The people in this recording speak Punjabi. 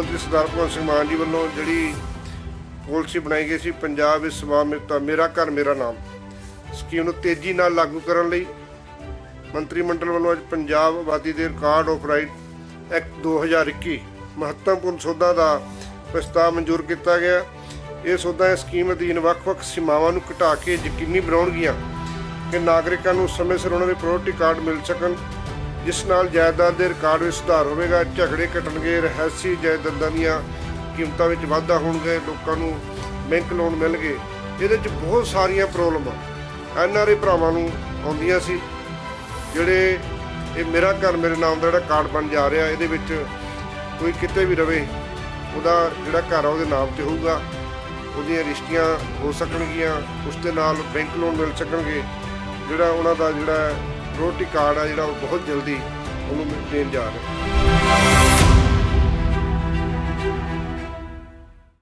ਮੰਤਰੀ ਸਰਦਾਰ ਭਗਵੰਤ ਸਿੰਘ ਮਾਨ ਜੀ ਵੱਲੋਂ ਜਿਹੜੀ ਪਾਲਿਸੀ ਬਣਾਈ ਗਈ ਸੀ, ਪੰਜਾਬ ਵਿੱਚ ਸਵਾਮਿਲਤਾ ਮੇਰਾ ਘਰ, ਮੇਰਾ ਨਾਮ, ਸਕੀਮ ਨੂੰ ਤੇਜ਼ੀ ਨਾਲ ਲਾਗੂ ਕਰਨ ਲਈ ਮੰਤਰੀ ਮੰਡਲ ਵੱਲੋਂ ਅੱਜ ਪੰਜਾਬ ਆਬਾਦੀ ਦੇ ਰਿਕਾਰਡ ਆਫ ਰਾਈਟ ਐਕਟ 2021 ਮਹੱਤਵਪੂਰਨ ਸੋਧਾਂ ਦਾ ਪ੍ਰਸਤਾਵ ਮਨਜ਼ੂਰ ਕੀਤਾ ਗਿਆ। ਇਹ ਸੋਧਾਂ ਇਸ ਸਕੀਮ ਅਧੀਨ ਵੱਖ-ਵੱਖ ਸੀਮਾਵਾਂ ਨੂੰ ਘਟਾ ਕੇ ਯਕੀਨੀ ਬਣਾਉਣਗੀਆਂ ਕਿ ਨਾਗਰਿਕਾਂ ਨੂੰ ਸਮੇਂ ਸਿਰ ਉਹਨਾਂ ਦੇ ਪ੍ਰਾਇੋਰਟੀ ਕਾਰਡ ਮਿਲ ਸਕਣ। ਜਿਸ ਨਾਲ ਜਾਇਦਾਦ ਦੇ ਰਿਕਾਰਡ ਵਿੱਚ ਸੁਧਾਰ ਹੋਵੇਗਾ, ਝਗੜੇ ਘਟਣਗੇ, ਰਹਿਸੀ ਜਾਇਦਾਦਾਂ ਦੀਆਂ ਕੀਮਤਾਂ ਵਿੱਚ ਵਾਧਾ ਹੋਣਗੇ, ਲੋਕਾਂ ਨੂੰ ਬੈਂਕ ਲੋਨ ਮਿਲਣਗੇ। ਇਹਦੇ 'ਚ ਬਹੁਤ ਸਾਰੀਆਂ ਪ੍ਰੋਬਲਮਾਂ ਐਨਆਰਏ ਭਰਾਵਾਂ ਨੂੰ ਆਉਂਦੀਆਂ ਸੀ, ਜਿਹੜੇ ਇਹ ਮੇਰਾ ਘਰ, ਮੇਰੇ ਨਾਮ ਦਾ ਜਿਹੜਾ ਕਾਰਡ ਬਣ ਜਾ ਰਿਹਾ, ਇਹਦੇ ਵਿੱਚ ਕੋਈ ਕਿਤੇ ਵੀ ਰਵੇ, ਉਹਦਾ ਜਿਹੜਾ ਘਰ ਆ, ਉਹਦੇ ਨਾਮ ਤੇ ਹੋਊਗਾ। ਉਹਦੀਆਂ ਰਿਸ਼ਤੀਆਂ ਹੋ ਸਕਣਗੀਆਂ, ਉਸ ਦੇ ਨਾਲ ਬੈਂਕ ਲੋਨ ਮਿਲ ਸਕਣਗੇ। ਜਿਹੜਾ ਉਹਨਾਂ ਦਾ ਜਿਹੜਾ ਰੋਟੀ ਕਾਰਡ ਆ ਜਿਹੜਾ ਉਹ ਬਹੁਤ ਜਲਦੀ ਉਹਨੂੰ ਦੇਣ ਜਾ ਰਿਹਾ।